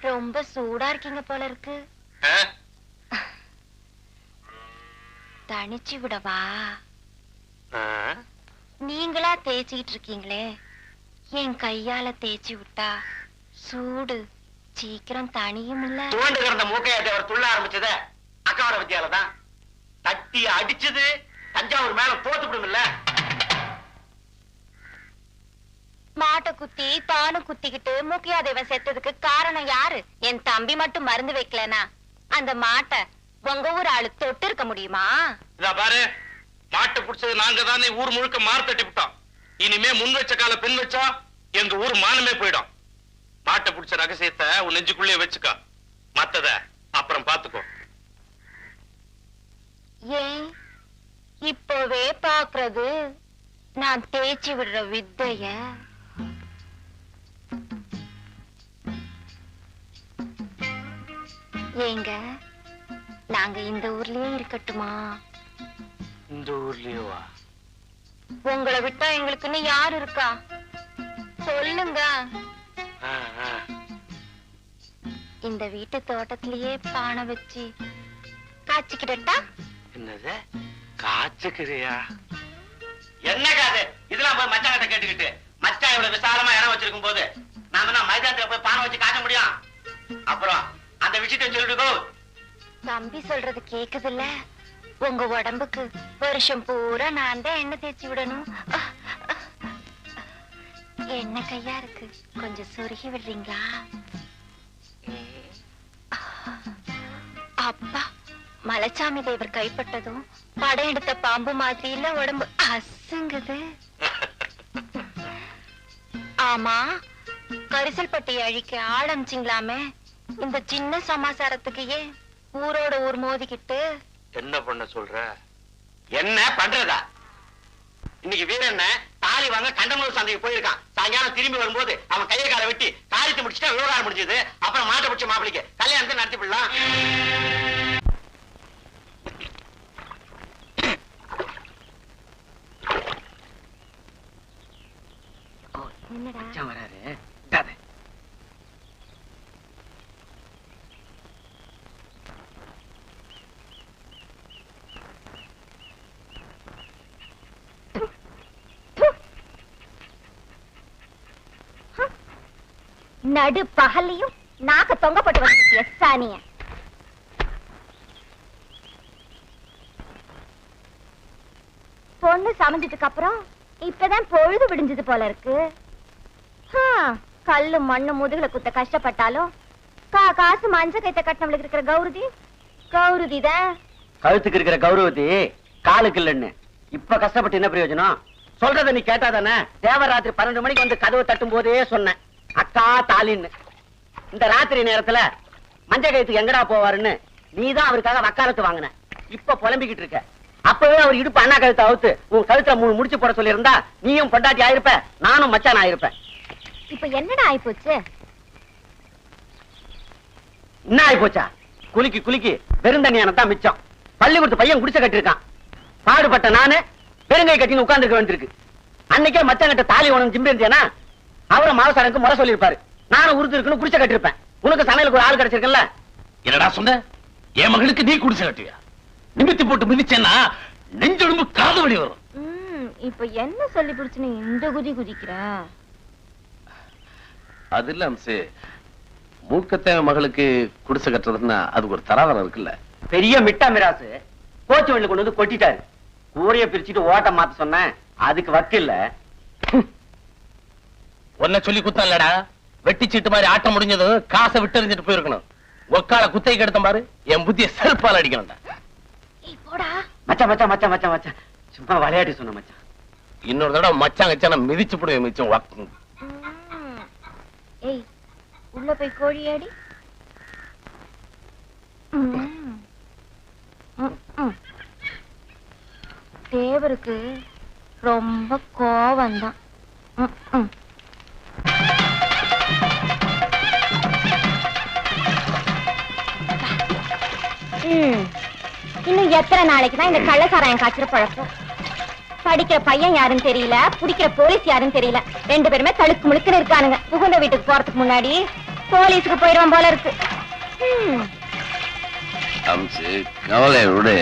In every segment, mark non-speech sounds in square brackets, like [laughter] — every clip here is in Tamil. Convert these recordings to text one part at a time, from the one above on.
ரொம்ப சூடா இருக்கீங்க போல இருக்கு? தனிச்சு விடவா? நீங்களா தேய்ச்சிக்கிட்டு இருக்கீங்களே. என் கையால தேய்ச்சி விட்டா சூடு. சீக்கிரம் தனியும் இல்ல. துவண்டு கிடந்த மூக்கையாட்டி அவர் துள்ள ஆரம்பிச்சத அக்காவோட வித்தியால தான். தட்டி அடிச்சது தஞ்சாவூர் மேல போட்டு விடுமில்ல மாட்டை குத்தி தானும் குத்திக்கிட்டு மூக்கியாதேவன் செத்ததுக்கு காரணம் யாரு? என் தம்பி மட்டும் மருந்து வைக்கலனா? அந்த மாட்டை உங்க ஊர் ஆளு தொட்டு இருக்க முடியுமா பாரு. மாட்டை புடிச்சது நாங்க தானே. ஊர் முழுக்க மாறு தட்டி விட்டோம் இனிமே முன் வச்ச கால பின் வச்சா எங்க ஊர் மானமே போயிடும். மாட்டை புடிச்ச ரகசியத்தை உன் நெஞ்சுக்குள்ளே வச்சுக்கோ. மத்தத அப்புறம் பாத்துக்கோ ஏன்? இப்பவே பாக்குறது நான் தேய்ச்சி விடுற வித்தைய. ஏங்க நாங்க இந்த ஊர்லயே இருக்கட்டுமா? இந்த ஊர்லயேவா? உங்களை விட்டா எங்களுக்குன்னு யார் இருக்கா? சொல்லுங்க. இந்த வீட்டு தோட்டத்திலேயே பானை வச்சு காய்ச்சிக்கிடட்டா? என்னது? காய்ச்சுக்கிறியா? என்ன காது? இதெல்லாம் போய் மச்சான் கிட்ட கேட்டுக்கிட்டு. மச்சான் இவ்வளவு விசாலமா இடம் வச்சிருக்கும் போது நாம என்ன மைதானத்துல போய் பானை வச்சு காய்ச்ச முடியும்? அப்புறம் அந்த விஷயத்தை சொல்லிட்டு தம்பி சொல்றது கேக்குதுல்ல? உங்க உடம்புக்கு வருஷம் பூரா நான் தான் எண்ணெய் தேய்ச்சி விடணும். என்ன கையா இருக்கு? கொஞ்சம் சொருகி விடுறீங்களா? அப்பா மலைச்சாமி தேவர் கைப்பட்டதும் படம் எடுத்த பாம்பு மாதிரி இல்ல உடம்பு. அசுங்குது. ஆமா கரிசல் பட்டி அழிக்க ஆள் அமிச்சிங்களாமே இந்த சின்ன சமாசாரத்துக்கு ஏன் ஊரோட ஊர் மோதிக்கிட்டு? என்ன பண்ண சொல்ற? என்ன பண்றதா? இன்னைக்கு வீரண்ண தாலி வாங்க கண்டமூர் சந்தைக்கு போயிருக்கான். சாயங்காலம் திரும்பி வரும்போது அவன் கையை காலை வெட்டி தாலித்து முடிச்சுட்டா விவகாரம் முடிஞ்சது. அப்புறம் மாட்டை பிடிச்ச மாப்பிளைக்கு கல்யாணத்தை நடத்தி நடு பகல்லையும் நாக்க தொங்கப்பட்டு வந்து எஸ்தானிய பொண்ணு சமைஞ்சதுக்கு அப்புறம் இப்பதான் பொழுது விடிஞ்சது போல இருக்கு. கல்லு மண்ணு முதுகுல குத்த கஷ்டப்பட்டாலும் கா காசு மஞ்ச கைத்த கட்டினவளுக்கு இருக்கிற கௌரதி கௌரதி தான். கழுத்துக்கு இருக்கிற கௌரவதி காலுக்கு இல்லைன்னு. இப்ப கஷ்டப்பட்டு என்ன பிரயோஜனம்? சொல்றத நீ கேட்டாதானே தேவராத்திரி பன்னெண்டு மணிக்கு வந்து கதவை தட்டும் போதே சொன்னேன். அக்கா தாலின்னு. இந்த ராத்திரி நேரத்துல மஞ்ச கழுத்துக்கு எங்கடா போவாருன்னு நீதான் அவருக்காக வக்காலத்து வாங்கின. இப்ப புலம்பிக்கிட்டு இருக்க. அப்பவே அவர் இடுப்பு அண்ணா கழுத்தை அவுத்து உன் கழுத்துல மூணு முடிச்சு போட சொல்லியிருந்தா நீயும் பொண்டாட்டி ஆயிருப்ப நானும் மச்சான் ஆயிருப்பேன். இப்ப என்னடா ஆயிப்போச்சு? என்ன ஆகி போச்சா குலுக்கி குலுக்கி பெருந்தண்ணியான தான் மிச்சம் பள்ளிக்கூடத்து பையன் குடிசை கட்டிருக்கான் பாடுபட்ட நானு பெருங்கை கட்டின்னு உட்கார்ந்துருக்க வேண்டியிருக்கு. அன்னைக்கே மச்சாங்கிட்ட தாலி உனக்கு ஜிம்பி அவரும் மாவசாரனுக்கு முறை சொல்லியிருப்பாரு. நானும் உறுதி இருக்குன்னு குடிசை கட்டிருப்பேன் உனக்கு சமையலுக்கு ஒரு ஆள் கிடைச்சிருக்கல என்னடா சொன்ன? என் மகளுக்கு நீ குடிசை கட்டுவியா? நிமித்தி போட்டு மிதிச்சேன்னா நெஞ்சொழும்பு காது வலி வரும். இப்ப என்ன சொல்லி பிடிச்சு நீ இந்த குதி குதிக்கிற? அது இல்ல அம்சு. மூக்கத்தேவ மகளுக்கு குடிசை கட்டுறதுன்னா அதுக்கு ஒரு தராதரம் இருக்குல்ல. பெரிய மிட்டா மிராசு. கோச்சு வண்டில கொண்டு வந்து கொட்டிட்டாரு. கூரைய பிரிச்சுட்டு ஓட்ட மாத்த சொன்னேன். அதுக்கு வக்கில்ல உன்னை சொல்லி குத்தம் இல்லடா வெட்டி சீட்டு மாதிரி ஆட்டம் முடிஞ்சதும் காசை விட்டு எறிஞ்சிட்டு போயிருக்கணும். ஒக்கால குத்தை கெடுத்த பாரு என் புத்திய செருப்பால் அடிக்கணும்டா. ஏய் போடா. மச்சான் மச்சான் மச்சான் மச்சான் மச்சான். சும்மா விளையாடி சொன்ன மச்சான். இன்னொரு தடவை மச்சான் கச்சான மிதிச்சு போடுவேன் மிச்சம். ஏய் உள்ள போய் கோழியாடி. தேவருக்கு ரொம்ப கோவம்தான். ம், இன்னும் எத்தனை நாளைக்கு தான் இந்த கள்ளசாராயம் காய்ச்சிற பழக்கம்? படிக்கிற பையன் யாருன்னு தெரியல பிடிக்கிற போலீஸ் யாருன்னு தெரியல. ரெண்டு பேருமே தழுக்கு முழுக்குன்னு இருக்கானுங்க. புகுந்த வீட்டுக்கு போறதுக்கு முன்னாடி போலீஸுக்கு போயிடுவான் போல இருக்கு. கவலை விடு.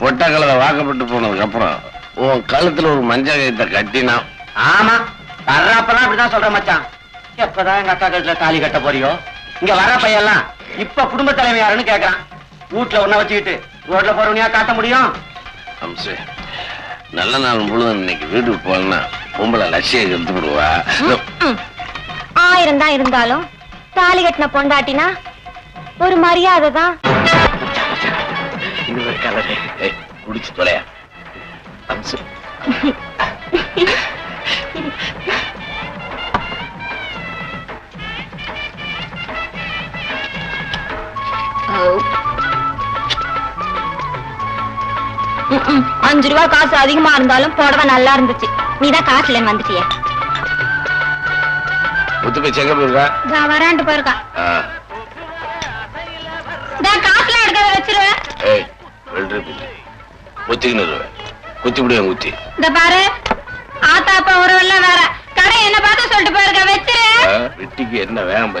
பொட்ட கலரை வாக்கப்பட்டு போனதுக்கு அப்புறம் உன் கழுத்துல ஒரு மஞ்சள் கயித்தை கட்டினா ஆமா வர்றப்பெல்லாம் அப்படிதான் சொல்ற மச்சான். எப்பதான் எங்க அக்கா கழுத்துல தாலி கட்ட போறியோ? இங்க வர்ற பையெல்லாம் இப்ப குடும்ப தலைமை யாருன்னு கேக்குறான். வீட்டுல ஒன்ன வச்சுக்கிட்டு ரோட்ல போறவனியா காட்ட முடியும்? அம்சு நல்ல நாள் முழுதும் இன்னைக்கு வீட்டுக்கு போனா பொம்பளை லட்சிய எடுத்து விடுவா. ஆயிரம் தான் இருந்தாலும் தாலி கட்டின பொண்டாட்டினா ஒரு மரியாதை தான். இது ஒரு கலரு. குடிச்சு தொலையா. அம்சு. [laughs] அஞ்சு ரூபா காசு அதிகமா இருந்தாலும் புடவை நல்லா இருந்துச்சு. நீதான் இல்லைன்னு வந்துட்டியே. முத்து போய் எங்க போயிருக்கா நான் வரான்ட்டு போயிருக்கா. ஆ. நான் காசுல எடுக்கிறத வச்சிருவேன். ஏய் வெள்ளரி பிள்ளை குத்திக்கின்னு இருவேன் குத்தி விடுவேன் குத்தி. இந்த பாரு. ஆத்தா அப்பா உறவெல்லாம் வேற. கடை என்ன பார்த்து சொல்லிட்டு போயிருக்க வச்சிரு. வெட்டிக்கு என்ன வேகம்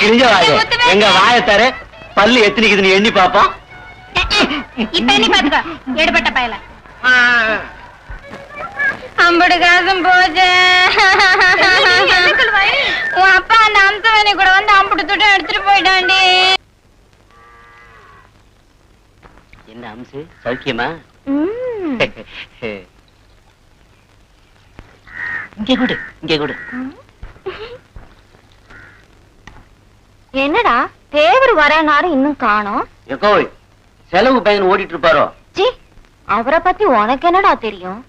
கிழிஞ்ச வாய. எங்க வாய தர. பல்லு எத்தனைக்குதுன்னு எண்ணி பாப்போம் இப்ப நீ பாத்துக்கோ. எடுபட்ட பயல. அம்படு காசும் போச்சு. உன் அப்பா அந்த அம்சவனி கூட வந்து அம்புட்டு துட்டம் எடுத்துட்டு போயிட்டாண்டி என்ன அம்சு? சௌக்கியமா? இங்க கொடு இங்க கொடு. என்னடா? தேவர் வரனாரு இன்னும் காணோம். எக்கோ செலவு பையன் ஓடிட்டு இருப்பாரோ சி அவரை பத்தி உனக்கு என்னடா தெரியும்?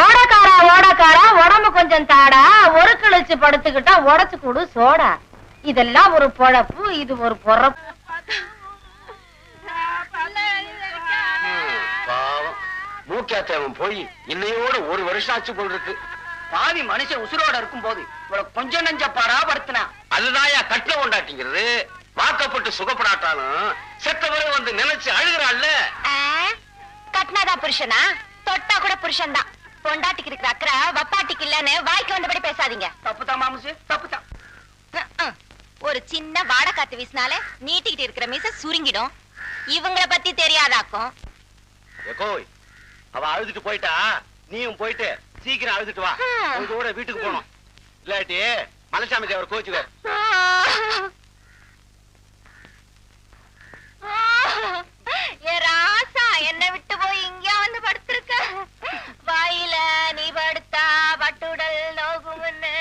ஓடக்காரா ஓடக்காரா உடம்பு கொஞ்சம் தாடா ஒரு கிழிச்சு படுத்துக்கிட்டா உடச்சு கொடு சோடா. இதெல்லாம் ஒரு பொழப்பு இது ஒரு பொறப்பு. மூக்காத்தேவன் போய் இன்னையோட ஒரு வருஷம் ஆச்சு போல் இருக்கு. பாவி மனுஷன் உசுரோட இருக்கும் போது இவ்வளவு கொஞ்சம் நெஞ்ச பாடா படுத்தினா அதுதான்யா கட்டில கொண்டாட்டிங்கிறது வாக்கப்பட்டு சுகப்படாட்டாலும் செத்தவரை வந்து நினைச்சு அழுகிறாள்ல. கட்னாதா புருஷனா? தொட்டா கூட புருஷன் தான் பொண்டாட்டிக்கு இருக்கிற அக்கறை வப்பாட்டிக்கு இல்லன்னு வாய்க்கு வந்தபடி பேசாதீங்க. தப்புதான் மாமுசு? தப்புதான். ஒரு சின்ன வாடை காத்து வீசினாலே நீட்டிக்கிட்டு இருக்கிற மீச சுருங்கிடும். இவங்கள பத்தி தெரியாதாக்கும். அவ அழுதுட்டு போயிட்டா நீயும் போயிட்டு சீக்கிரம் அழுதுட்டு வா. கூட வீட்டுக்கு போகணும். இல்லாட்டி மலைசாமி தேவர் கோச்சுவார் என்ன விட்டு போய் இங்க வந்து படுத்திருக்க? வாயில நீ படுத்தா பட்டுடல் நோகும்னு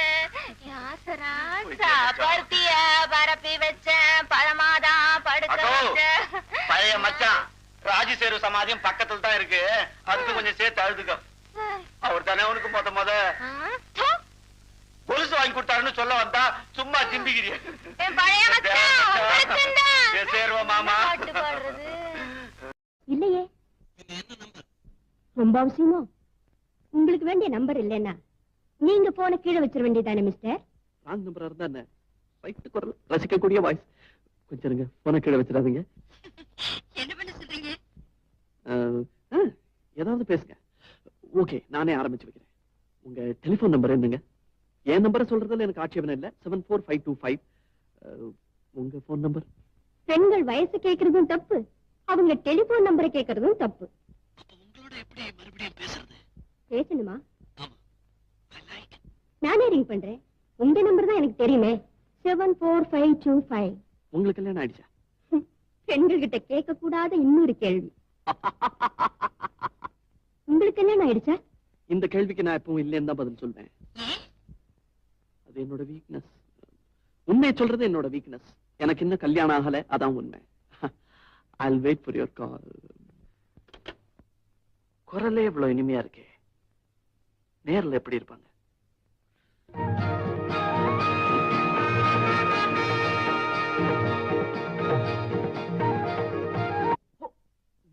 பருத்திய பரப்பி வச்சேன். பழமாதான் படுக்க வச்சேன். பழைய மச்சான். ராஜசேரு சமாதியம் பக்கத்துல தான் இருக்கு. அதுக்கு கொஞ்சம் சேர்த்து அழுதுக்கோ. அவர் தானே உனக்கு மொத மொத. கொலுசு வாங்கி கொடுத்தாருன்னு சொல்ல வந்தா சும்மா உங்களுக்குந்தான். சேர்வா மாமா. இல்லையே. ரொம்ப அவசியமோ? உங்களுக்கு வேண்டிய நம்பர் இல்லைன்னா நீங்க போன கீழே வச்சிட வேண்டியதானே மிஸ்டர் ராங் நம்பரா இருந்தா என்ன? ரைட்டு குரல் ரசிக்கக்கூடிய வாய்ஸ் கொஞ்சம் இருங்க போன கீழே வச்சிடாதீங்க. என்ன பண்ண சொல்றீங்க? ஏதாவது பேசுங்க. ஓகே நானே ஆரம்பிச்சு வைக்கிறேன். உங்க டெலிபோன் நம்பர் என்னங்க என் நம்பரை சொல்றதுல எனக்கு ஆட்சேபனை இல்ல. Seven four five two five உங்க போன் நம்பர் பெண்கள் வயசு கேக்குறதும் தப்பு. அவங்க டெலிபோன் நம்பரை கேக்குறதும் தப்பு. உங்களோட எப்படி மறுபடியும் பேசுறது? பேசணுமா? நானே ரிங் பண்றேன். உங்க நம்பர் தான் எனக்கு தெரியுமே. Seven four five two five உங்களுக்கு கல்யாணம் ஆயிடுச்சா? [laughs] பெண்கள் கிட்ட கேட்க கூடாத இன்னொரு கேள்வி. [laughs] உங்களுக்கு கல்யாணம் ஆயிடுச்சா? இந்த கேள்விக்கு நான் எப்பவும் இல்லைன்னு தான் பதில் சொல்வேன். அது என்னோட வீக்னஸ் உண்மையை சொல்றது என்னோட வீக்னஸ் எனக்கு இன்னும் கல்யாணம் ஆகல அதான் உண்மை. I wait for your call குரலே இவ்வளவு இனிமையா இருக்கே. நேரில் எப்படி இருப்பாங்க?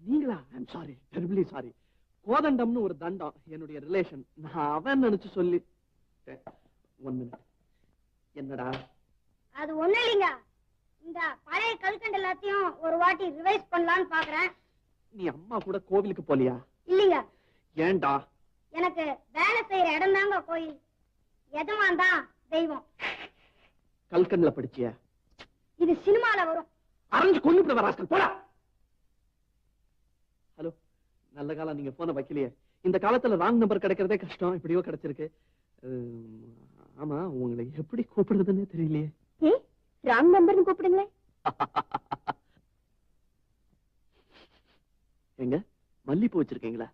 நீங்களா? ஐம் சாரி டெரிபிளி சாரி கோதண்டம்னு ஒரு தண்டம் என்னுடைய ரிலேஷன் நான் அவன் நினைச்சு சொல்லி ஒன் மினிட் என்னடா? அது ஒண்ணு இல்லைங்க. இந்த பழைய கல்கண்டு எல்லாத்தையும் ஒரு வாட்டி ரிவைஸ் பண்ணலாம்னு பாக்குறேன். நீ அம்மா கூட கோவிலுக்கு போலியா? இல்லைங்க. ஏன்டா? எனக்கு வேலை செய்யற இடம் தாங்க கோயில். எஜமான் தான் தெய்வம். கல்கண்ல படிச்சியா? இது சினிமால வரும். அரைஞ்சு கொண்டு வராஸ்கள் போடா! ஹலோ நல்ல காலம் நீங்க போன வைக்கலையே. இந்த காலத்துல ராங் நம்பர் கிடைக்கிறதே கஷ்டம். எப்படியோ கிடைச்சிருக்கு. ஆமா உங்களை எப்படி கூப்பிடுறதுன்னு தெரியலையே. ராங் நம்பர்னு கூப்பிடுங்களேன். [laughs] எங்க? மல்லிப்பூ வச்சிருக்கீங்களா?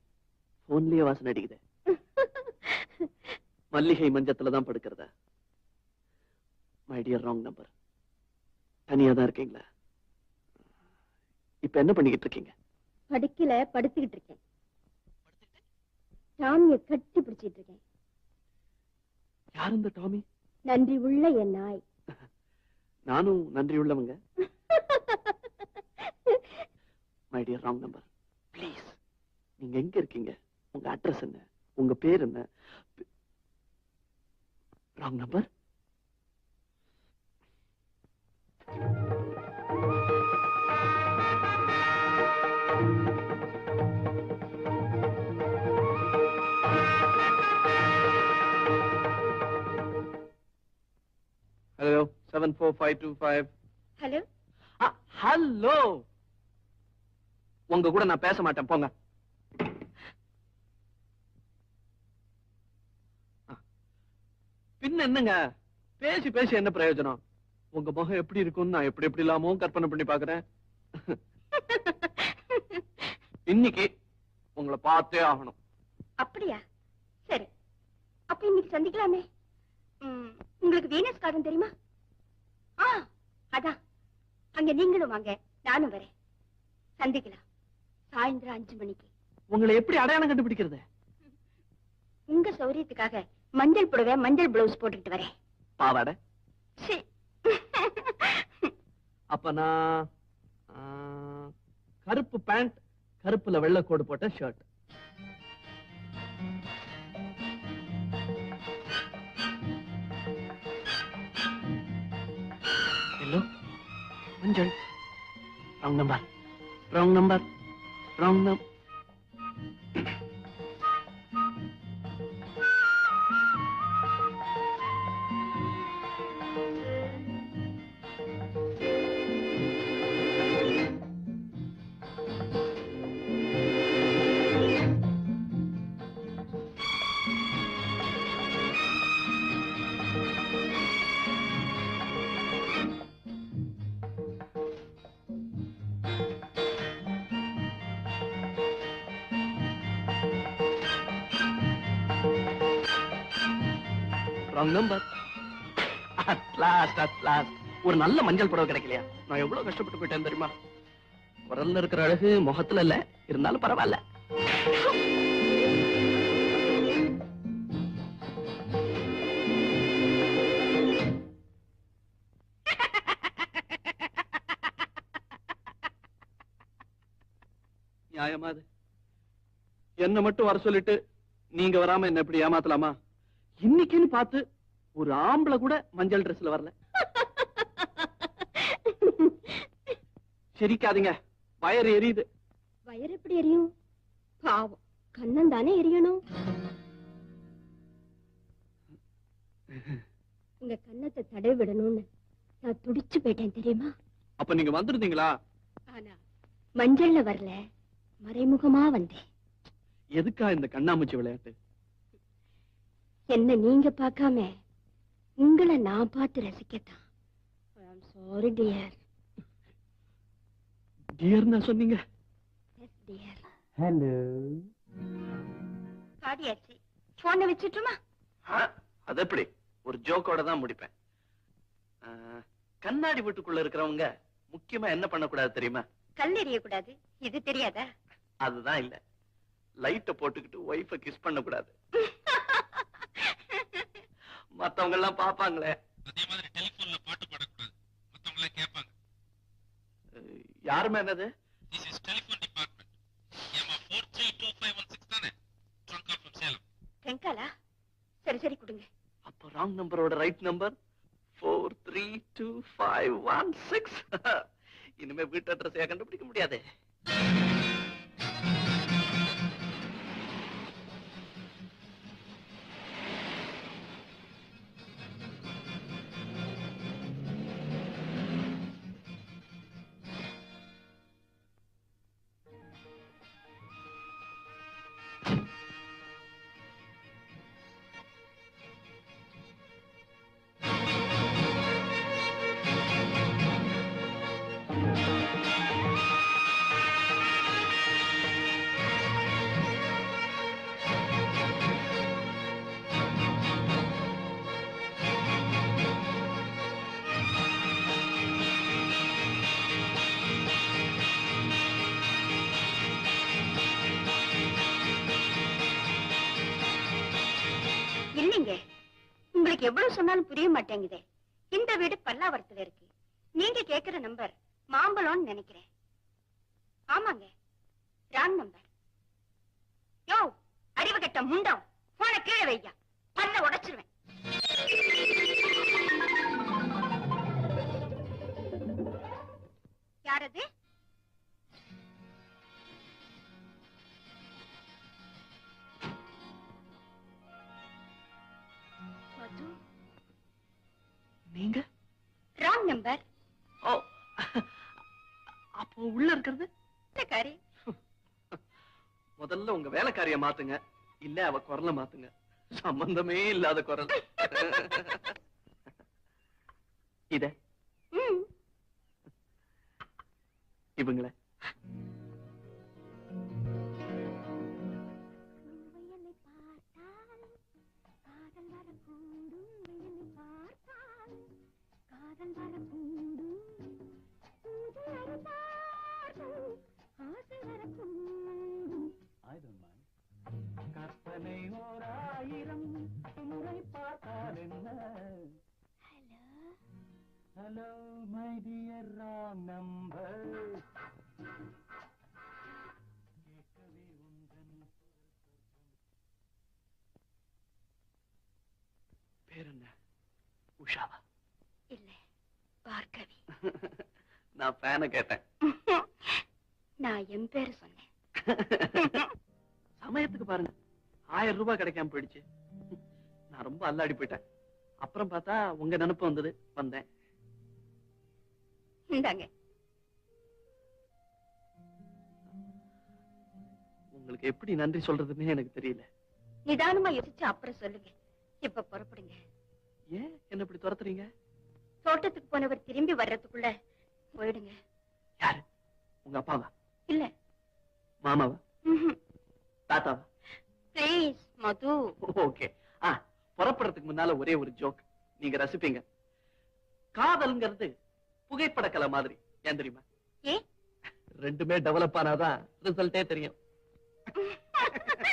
போன்லயே வாசனை அடிக்குது. [laughs] மல்லிகை மஞ்சத்துல தான் படுக்கிறதா? மை டியர் ராங் நம்பர் தனியா தான் இருக்கீங்களா? இப்ப என்ன பண்ணிக்கிட்டு இருக்கீங்க? படுக்கல படுத்துக்கிட்டு இருக்கேன் டாமிய கட்டி பிடிச்சிட்டு இருக்கேன் யார் இந்த டாமி? நன்றி உள்ள என் நாய். நானும் நன்றி உள்ளவங்க. My dear wrong number please நீங்க எங்க இருக்கீங்க? உங்க அட்ரஸ் என்ன? உங்க பேர் என்ன? Wrong number hello seven four five two five hello hello உங்க கூட நான் பேச மாட்டேன் போங்க. பின்ன என்னங்க? பேசி பேசி என்ன பிரயோஜனம்? உங்க முகம் எப்படி இருக்கும்னு நான் எப்படி எப்படி இல்லாமோ கற்பனை பண்ணி பாக்குறேன் [laughs] இன்னைக்கு உங்களை பார்த்தே ஆகணும். அப்படியா? சரி. அப்ப இன்னைக்கு சந்திக்கலாமே. உங்களுக்கு வீனஸ் கார்டன் தெரியுமா? ஆ அதான். அங்க நீங்களும் வாங்க நானும் வரேன். சந்திக்கலாம். சாயந்தரம் அஞ்சு மணிக்கு. உங்களை எப்படி அடையாளம் கண்டுபிடிக்கிறது? உங்க சௌரியத்துக்காக மஞ்சள் புடவை மஞ்சள் பிளவுஸ் போட்டுக்கிட்டு வரேன். பாவாடை. அப்ப நான் கருப்பு பேண்ட் கருப்புல வெள்ளை கோடு போட்ட ஷர்ட் மஞ்சள் wrong number wrong number wrong number wrong number at last at last ஒரு நல்ல மஞ்சள் புடவை கிடைக்கலையா? நான் எவ்வளவு கஷ்டப்பட்டு போயிட்டேன் தெரியுமா? குரல்ல இருக்கிற அழகு முகத்துல இல்ல. இருந்தாலும் பரவாயில்ல. நியாயமா அது? என்ன மட்டும் வர சொல்லிட்டு நீங்க வராம என்ன இப்படி ஏமாத்தலாமா? இன்னைக்குன்னு பார்த்து ஒரு ஆம்பளை கூட மஞ்சள் ட்ரெஸ்ல வரல. சிரிக்காதீங்க. வயறு எரியுது. வயிறு எப்படி எரியும்? பாவம். கண்ணன் தானே எரியணும். உங்க கண்ணத்தை தடை விடணும்னு நான் துடிச்சு போயிட்டேன் தெரியுமா? அப்ப நீங்க வந்திருந்தீங்களா? ஆனா மஞ்சள்ல வரல. மறைமுகமா வந்தேன். எதுக்கா இந்த கண்ணாமூச்சி விளையாட்டு? என்ன நீங்க பார்க்காம உங்களை நான் பார்த்து ரசிக்கத்தான். சாரி டியர் டியர்னா சொன்னீங்க? எஸ் டியர் ஹலோ பாடியாச்சு போனை வச்சுட்டுமா? அது எப்படி ஒரு ஜோக்கோட தான் முடிப்பேன். கண்ணாடி வீட்டுக்குள்ள இருக்கிறவங்க முக்கியமா என்ன பண்ணக்கூடாது தெரியுமா? கல் எறியக்கூடாது. இது தெரியாதா? அதுதான் இல்ல. லைட்ட போட்டுக்கிட்டு ஒய்ஃப கிஸ் பண்ண கூடாது மத்தவங்க எல்லாம் பாப்பாங்களே அதே மாதிரி டெலிபோன்ல பாட்டு பாடக்கூடாது. மத்தவங்க எல்லாம் கேட்பாங்க யாருமே என்னது? திஸ் இஸ் டெலிபோன் டிபார்ட்மெண்ட் ஏமா four three two five one six தானே? ட்ரங்க் ஆஃப் சேலம் தெங்காலா சரி சரி கொடுங்க. அப்ப ராங் நம்பரோட right number four three two five one six இனிமே வீட்டு அட்ரஸையா கண்டுபிடிக்க முடியாது. உங்களுக்கு எவ்வளவு சொன்னாலும் புரிய மாட்டேங்குதே. இந்த வீடு பல்லாவரத்துல இருக்கு. நீங்க கேக்குற நம்பர் மாம்பழம்னு நினைக்கிறேன். ஆமாங்க. Wrong number. யோ அறிவு கட்ட முண்டம். போன கீழே வையா பல்ல உடைச்சிருவேன். யாரது? அப்போ உள்ள இருக்கிறது? முதல்ல உங்க வேலைக்காரிய மாத்துங்க. இல்ல அவ குரலை மாத்துங்க. சம்பந்தமே இல்லாத குரல். இத. இவங்கள. பேர் என்ன உஷாவா. இல்ல பார்க்கவி [laughs] நான் ஃபேனை கேட்டேன். [laughs] நான் என் பேரு சொன்னேன். [laughs] சமயத்துக்கு பாருங்க. ஆயிரம் ரூபாய் கிடைக்காம போயிடுச்சு. நான் ரொம்ப அல்லாடி போயிட்டேன். அப்புறம் பார்த்தா உங்க நினைப்பு வந்தது. வந்தேன். இந்தாங்க. உங்களுக்கு எப்படி நன்றி சொல்றதுன்னே எனக்கு தெரியல. நிதானமா யோசிச்சு அப்புறம் சொல்லுங்க. இப்ப புறப்படுங்க? ஏன்? என்ன இப்படி துரத்துறீங்க? தோட்டத்துக்கு போனவர் திரும்பி வர்றதுக்குள்ள போயிடுங்க. யாரு? உங்க அப்பாவா? இல்ல. மாமாவா? தாத்தாவா? Please Madhu. ஓகே. ஆ புறப்படுறதுக்கு முன்னால ஒரே ஒரு ஜோக் நீங்க ரசிப்பீங்க. காதல்ங்கிறது புகைப்பட கலை மாதிரி. ஏன் தெரியுமா? ரெண்டுமே டெவலப் ஆனாதான் ரிசல்ட்டே தெரியும். [laughs]